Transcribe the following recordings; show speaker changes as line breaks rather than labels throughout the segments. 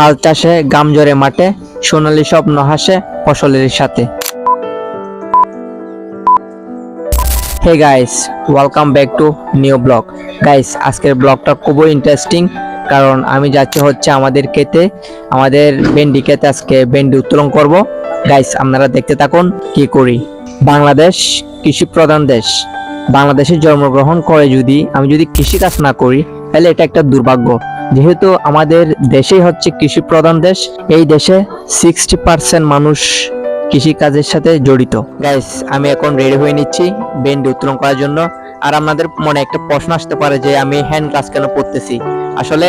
হাল চাষে, গাম জোরে মাঠে, সোনালি স্বপ্ন হাসে ফসলের সাথে। Hey guys welcome back to new blog guys আজকের ব্লগটা খুবই ইন্টারেস্টিং কারণ আমি যাচ্ছি হচ্ছে আমাদের ক্ষেতে, আমাদের ভেন্ডি ক্ষেতে আজকে ভেন্ডি উত্তোলন করব। গাইস আপনারা দেখতে থাকুন কি করি। বাংলাদেশ কৃষি প্রধান দেশ। বাংলাদেশে জন্মগ্রহণ করে যদি, আমি যদি কৃষিকাজ না করি, তাহলে এটা একটা দুর্ভাগ্য। যেহেতু আমাদের দেশেই হচ্ছে কৃষি প্রধান দেশ, এই দেশে সিক্সটি পার্সেন্ট মানুষ কৃষিকাজের সাথে জড়িত। গাইস আমি এখন রেডি হয়ে নিচ্ছি বেন্ডি উত্তোলন করার জন্য। আর আপনাদের মনে একটা প্রশ্ন আসতে পারে যে আমি হ্যান্ড গ্লাস কেন পরতেছি? আসলে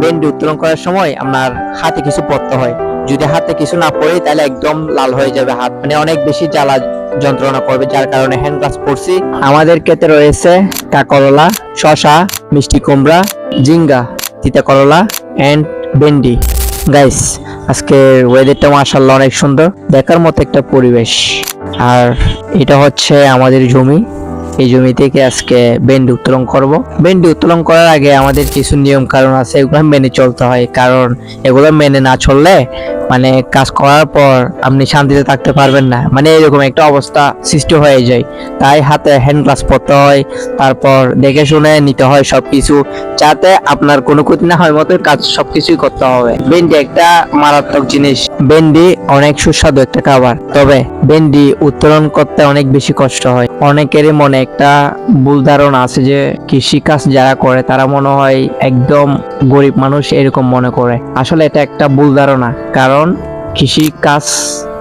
বেন্ডি উত্তোলন করার সময় আপনার হাতে কিছু পড়তে হয়। যদি হাতে কিছু না পড়ে তাহলে একদম লাল হয়ে যাবে হাত। মানে অনেক বেশি জ্বালা যন্ত্রণা করবে, যার কারণে হ্যান্ড গ্লাস পরছি। আমাদের ক্ষেতে রয়েছে কাকরলা শশা মিষ্টি কুমড়া জিঙ্গা তিতা করলা অ্যান্ড ভেন্ডি। গাইস আজকের ওয়েদারটা মাশাআল্লাহ অনেক সুন্দর। দেখার মতো একটা পরিবেশ। আর এটা হচ্ছে আমাদের জমি। এই জমি থেকে আজকে বেন্ডি উত্তোলন করব। বেন্ডি উত্তোলন করার আগে আমাদের কিছু নিয়ম কারণ আছে, এগুলো মেনে চলতে হয়। কারণ এগুলো মেনে না চললে মানে কাজ করার পর আপনি শান্তিতে থাকতে পারবেন না। মানে এরকম একটা অবস্থা সৃষ্টি হয়ে যায়। তাই হাতে হ্যান্ড গ্লাস পরতে হয়, তারপর দেখে শুনে নিতে হয় সবকিছু, যাতে আপনার কোনো ক্ষতি না হয় মতো কাজ সবকিছুই করতে হবে। ভেন্ডি একটা মারাত্মক জিনিস। ভেন্ডি অনেক সুস্বাদু একটা খাবার। তবে ভেন্ডি উত্তোলন করতে অনেক বেশি কষ্ট হয়। অনেকেরই মনে একটা ভুল ধারণা আছে যে কৃষিকাজ যারা করে, তারা মনে হয় একদম গরিব মানুষ এরকম মনে করে। আসলে এটা একটা ভুল ধারণা, কারণ কৃষি কাজ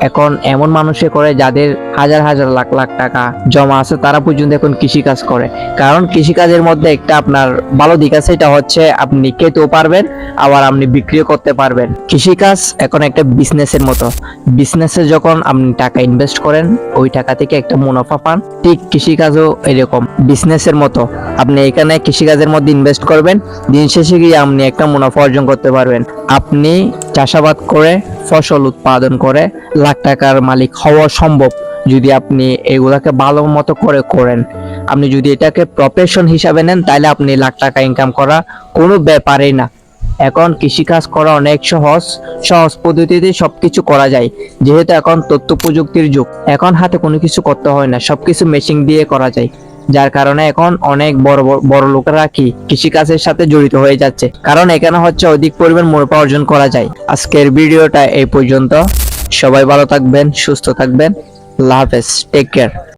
এখন এমন মানুষে করে যাদের হাজার হাজার লাখ লাখ টাকা জমা আছে, তারা পর্যন্ত এখন কৃষি কাজ করে। কারণ কৃষি কাজের মধ্যে একটা আপনার ভালো দিক আছে এটা হচ্ছে আপনি খেতেও পারবেন, আবার আপনি বিক্রিও করতে পারবেন। কৃষি কাজ এখন একটা বিজনেসের মতো। বিজনেসে যখন আপনি টাকা ইনভেস্ট করেন, ওই টাকা থেকে একটা মুনাফা পান। ঠিক কৃষিকাজও এরকম, বিজনেসের মতো। আপনি এখানে কৃষিকাজের মধ্যে ইনভেস্ট করবেন, দিন শেষে গিয়ে আপনি একটা মুনাফা অর্জন করতে পারবেন। আপনি চাষাবাদ করে, ফসল উৎপাদন করে লাখ টাকার মালিক হওয়া সম্ভব যদি আপনি এগুলাকে ভালো মতো করে করেন। আপনি যদি এটাকে প্রফেশন হিসাবে নেন, তাহলে আপনি লাখ টাকা ইনকাম করা কোনো ব্যাপারই না। এখন কৃষিকাজ করা অনেক সহজ সহজ পদ্ধতিতে সবকিছু করা যায়। যেহেতু এখন তথ্য প্রযুক্তির যুগ, এখন হাতে কোনো কিছু করতে হয় না, সবকিছু মেশিন দিয়ে করা যায়। যার কারণে এখন অনেক বড়- বড় লোকেরা কি কৃষিকাজের সাথে জড়িত হয়ে যাচ্ছে। কারণ এখানে হচ্ছে অধিক পরিমাণ মুনাফা অর্জন করা যায়। আজকের ভিডিওটা এই পর্যন্ত। সবাই ভালো থাকবেন সুস্থ থাকবেন। লাভ টেক কেয়ার